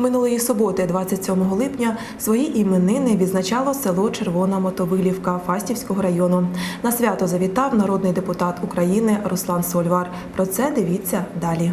Минулої суботи, 27 липня, свої іменини відзначало село Червона Мотовилівка Фастівського району. На свято завітав народний депутат України Руслан Сольвар. Про це дивіться далі.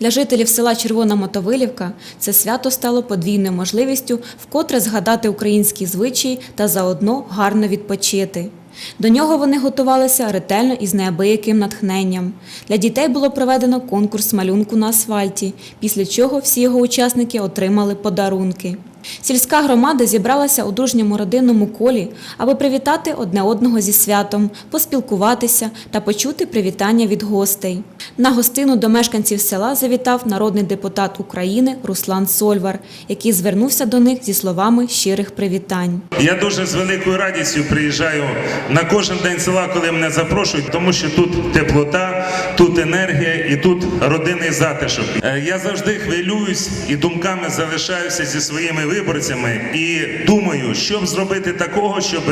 Для жителів села Червона Мотовилівка це свято стало подвійною можливістю вкотре згадати українські звичаї та заодно гарно відпочити. До нього вони готувалися ретельно і з неабияким натхненням. Для дітей було проведено конкурс малюнку на асфальті, після чого всі його учасники отримали подарунки. Сільська громада зібралася у дружньому родинному колі, аби привітати одне одного зі святом, поспілкуватися та почути привітання від гостей. На гостину до мешканців села завітав народний депутат України Руслан Сольвар, який звернувся до них зі словами щирих привітань. Я дуже з великою радістю приїжджаю на кожен день села, коли мене запрошують, тому що тут теплота, тут енергія і тут родинний затишок. Е, Я завжди хвилююсь і думками залишаюся зі своїми виборцями і думаю, що зробити такого, щоб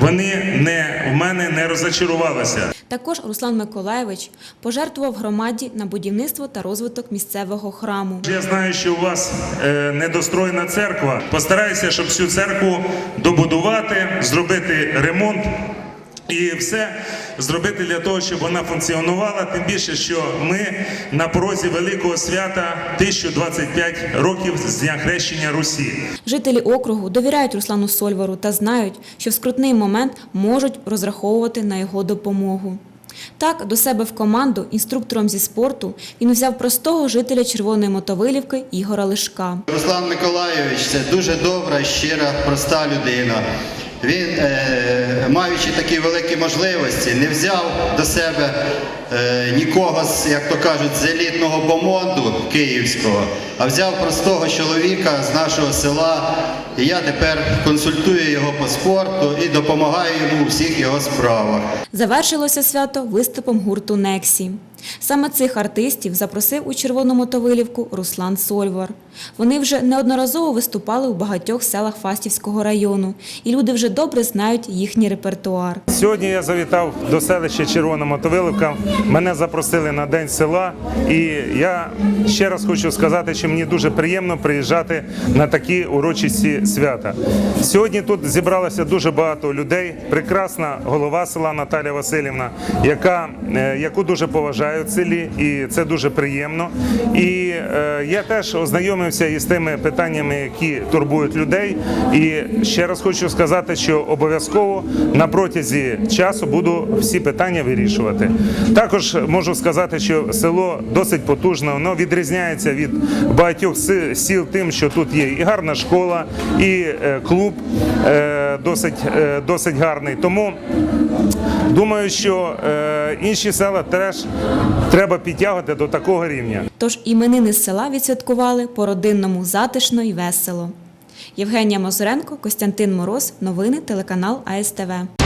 вони не в мене не розочарувалися. Також Руслан Миколаєвич пожертвував громаді на будівництво та розвиток місцевого храму. Я знаю, що у вас е, недостроєна церква. Постараюся, щоб цю церкву добудувати, зробити ремонт. І все зробити для того, щоб вона функціонувала. Тим більше, що ми на порозі великого свята 1025 років з дня хрещення Русі. Жителі округу довіряють Руслану Сольвару та знають, що в скрутний момент можуть розраховувати на його допомогу. Так, до себе в команду інструктором зі спорту він взяв простого жителя Червоної Мотовилівки Ігора Лишка. Руслан Миколайович це дуже добра, щира, проста людина. Він, е, маючи такі великі можливості, не взяв до себе е, нікого як то кажуть, з елітного бомонду київського, а взяв простого чоловіка з нашого села. І я тепер консультую його по спорту і допомагаю йому у всіх його справах. Завершилося свято виступом гурту Нексі. Саме цих артистів запросив у Червону Мотовилівку Руслан Сольвар. Вони вже неодноразово виступали у багатьох селах Фастівського району, і люди вже добре знають їхній репертуар. Сьогодні я завітав до селища Червона Мотовилівка. Мене запросили на день села, і я ще раз хочу сказати, що мені дуже приємно приїжджати на такі урочисті свята. Сьогодні тут зібралося дуже багато людей. Прекрасна голова села Наталя Васильівна, яка, е, яку дуже поважаю в селі, і це дуже приємно. І е, я теж ознайомився із тими питаннями, які турбують людей. І ще раз хочу сказати, що обов'язково на протязі часу буду всі питання вирішувати. Також можу сказати, що село досить потужне, воно відрізняється від багатьох сіл тим, що тут є і гарна школа, і е, клуб е, досить, е, досить гарний. Тому думаю, що е, інші села теж треба підтягувати до такого рівня. Тож іменини села відсвяткували по-родинному затишно і весело. Євгенія Мозуренко, Костянтин Мороз. Новини телеканал АСТВ.